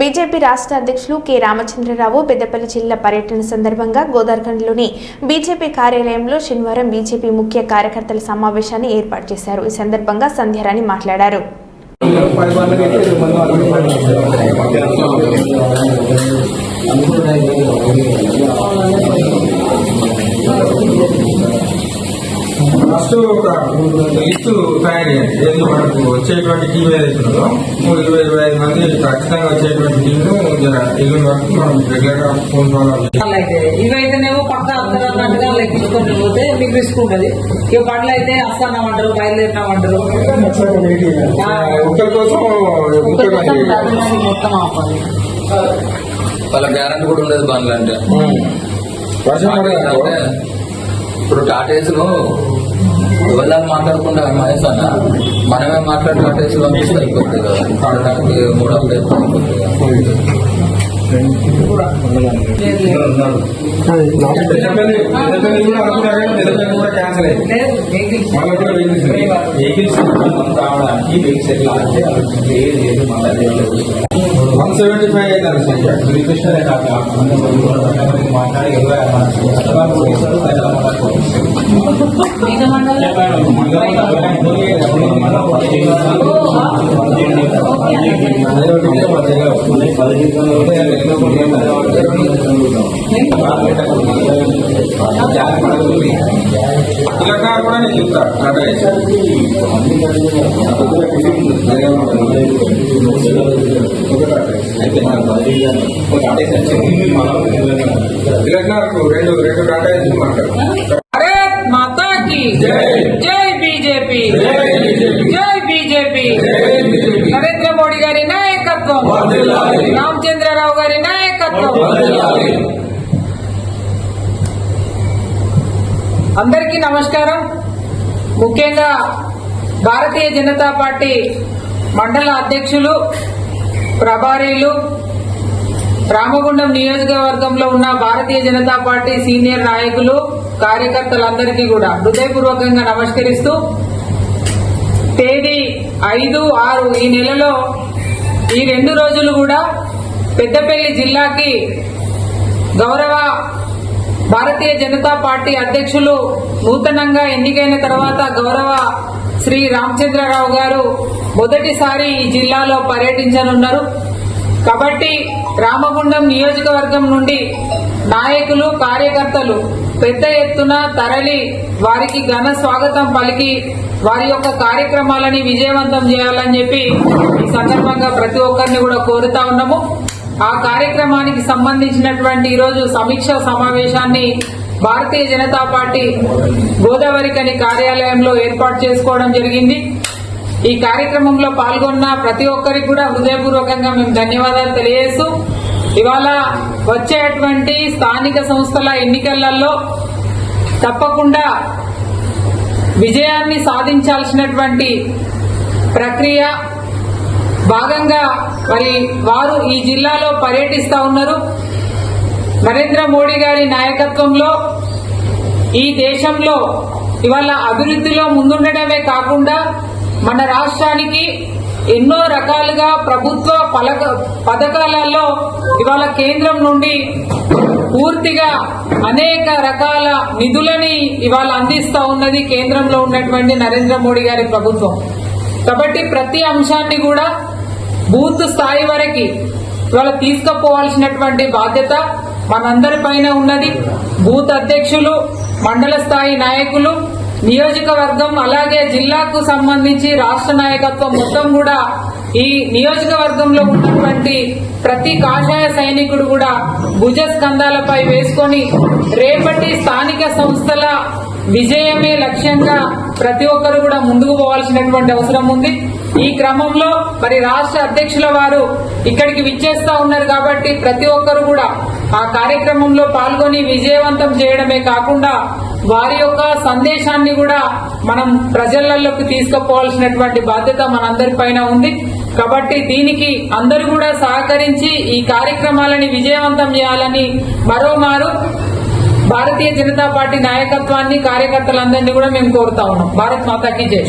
BJP రాష్ట్ర అధ్యక్షులు K Ramachandra Rao Peddapalli జిల్లా పర్యటన సందర్భంగా గోదార్ఖండ్లోని బీజేపీ కార్యాలయంలో శనివారం బీజేపీ ముఖ్య కార్యకర్తల సమావేశాన్ని ఏర్పాటు చేశారు. ఈ సందర్భంగా సంధ్యారాణి మాట్లాడారు. ఫస్ట్ ఒక లిస్ట్ తయారు చేయండి ఏది మనకు వచ్చేటువంటి టీం ఏదైతే ఉందో మూడు ఇరవై ఇరవై ఐదు మంది ఖచ్చితంగా వచ్చేటువంటి టీంను ఎగురు వరకు మనం రెగ్యులర్గా ఫోన్ ఇవైతేనేమో పక్క లెక్కించుకొని పోతే మీకు రిస్క్ ఉంటది. ఇక బండ్లు అయితే బయలుదేరినామంటారు. ఒక్కరి కోసం మొత్తం ఆపాలి వాళ్ళ గ్యారంటీ కూడా ఉండదు బండ్లు అంటే. ఇప్పుడు టాటేసులు ఎవరు మాట్లాడకుండా మహేష్ అన్న మనమే మాట్లాడి పంపిస్తే అయిపోతుంది కదా. పాడడానికి మూడో లేదు. వెహికల్స్ రావడానికి వెహికల్స్ ఎట్లా అంటే లేదు లేదు మళ్ళీ సెవెంటీ ఫైవ్ అయింది సంఖ్య రిక్వెస్ట్ మాట్లాడి భారత్ మాతా కి జై. బీజేపీ జై బీజేపీ. నరేంద్ర మోడీ గారి నాయకత్వం రామచంద్రరావు గారి నాయకత్వం అందరికీ నమస్కారం ముఖ్యంగా భారతీయ జనతా పార్టీ మండల అధ్యక్షులు ప్రభారీలు రామగుండం నియోజకవర్గంలో ఉన్న భారతీయ జనతా పార్టీ సీనియర్ నాయకులు కార్యకర్తలందరికీ కూడా హృదయపూర్వకంగా నమస్కరిస్తూ తేదీ ఐదు ఆరు ఈ నెలలో ఈ రెండు రోజులు కూడా పెద్దపల్లి జిల్లాకి గౌరవ భారతీయ జనతా పార్టీ అధ్యక్షులు నూతనంగా ఎన్నికైన తర్వాత గౌరవ శ్రీ రామచంద్రరావు గారు మొదటిసారి ఈ జిల్లాలో పర్యటించనున్నారు. కాబట్టి రామగుండం నియోజకవర్గం నుండి నాయకులు కార్యకర్తలు పెద్ద ఎత్తున తరలి వారికి ఘన స్వాగతం పలికి వారి యొక్క కార్యక్రమాలని విజయవంతం చేయాలని చెప్పి ఈ సందర్భంగా ప్రతి ఒక్కరిని కూడా కోరుతా ఉన్నాము. ఆ కార్యక్రమానికి సంబంధించినటువంటి ఈరోజు సమీక్ష సమావేశాన్ని భారతీయ జనతా పార్టీ గోదావరికని కార్యాలయంలో ఏర్పాటు చేసుకోవడం జరిగింది. ఈ కార్యక్రమంలో పాల్గొన్న ప్రతి ఒక్కరికి కూడా హృదయపూర్వకంగా మేము ధన్యవాదాలు తెలియజేస్తూ ఇవాళ వచ్చేటువంటి స్థానిక సంస్థల ఎన్నికలలో తప్పకుండా విజయాన్ని సాధించాల్సినటువంటి ప్రక్రియ భాగంగా మరి వారు ఈ జిల్లాలో పర్యటిస్తా ఉన్నారు. నరేంద్ర మోడీ గారి నాయకత్వంలో ఈ దేశంలో ఇవాళ అభివృద్ధిలో ముందుండడమే కాకుండా మన రాష్ట్రానికి ఎన్నో రకాలుగా ప్రభుత్వ పలక పథకాలలో ఇవాళ కేంద్రం నుండి పూర్తిగా అనేక రకాల నిధులని ఇవాళ అందిస్తా ఉన్నది కేంద్రంలో ఉన్నటువంటి నరేంద్ర మోడీ గారి ప్రభుత్వం. కాబట్టి ప్రతి అంశాన్ని కూడా బూత్ స్థాయి వరకు ఇవాళ తీసుకుపోవాల్సినటువంటి బాధ్యత మనందరి పైన ఉన్నది. బూత్ అధ్యక్షులు మండల స్థాయి నాయకులు నియోజకవర్గం అలాగే జిల్లాకు సంబంధించి రాష్ట్ర నాయకత్వం మొత్తం కూడా ఈ నియోజకవర్గంలో ఉన్నటువంటి ప్రతి కాషాయ సైనికుడు కూడా భుజ స్కంధాలపై వేసుకొని రేపటి స్థానిక సంస్థల విజయమే లక్ష్యంగా ప్రతి ఒక్కరు కూడా ముందుకు పోవాల్సినటువంటి అవసరం ఉంది. ఈ క్రమంలో మరి రాష్ట్ర అధ్యక్షుల వారు ఇక్కడికి విచ్చేస్తా ఉన్నారు కాబట్టి ప్రతి ఒక్కరు కూడా ఆ కార్యక్రమంలో పాల్గొని విజయవంతం చేయడమే కాకుండా వారి యొక్క సందేశాన్ని కూడా మనం ప్రజలలోకి తీసుకుపోవాల్సినటువంటి బాధ్యత మనందరి పైన ఉంది. కాబట్టి దీనికి అందరూ కూడా సహకరించి ఈ కార్యక్రమాలని విజయవంతం చేయాలని మరోమారు భారతీయ జనతా పార్టీ నాయకత్వాన్ని కార్యకర్తలందరినీ కూడా మేము కోరుతా ఉన్నాం. భారత్ మాతాకి జై.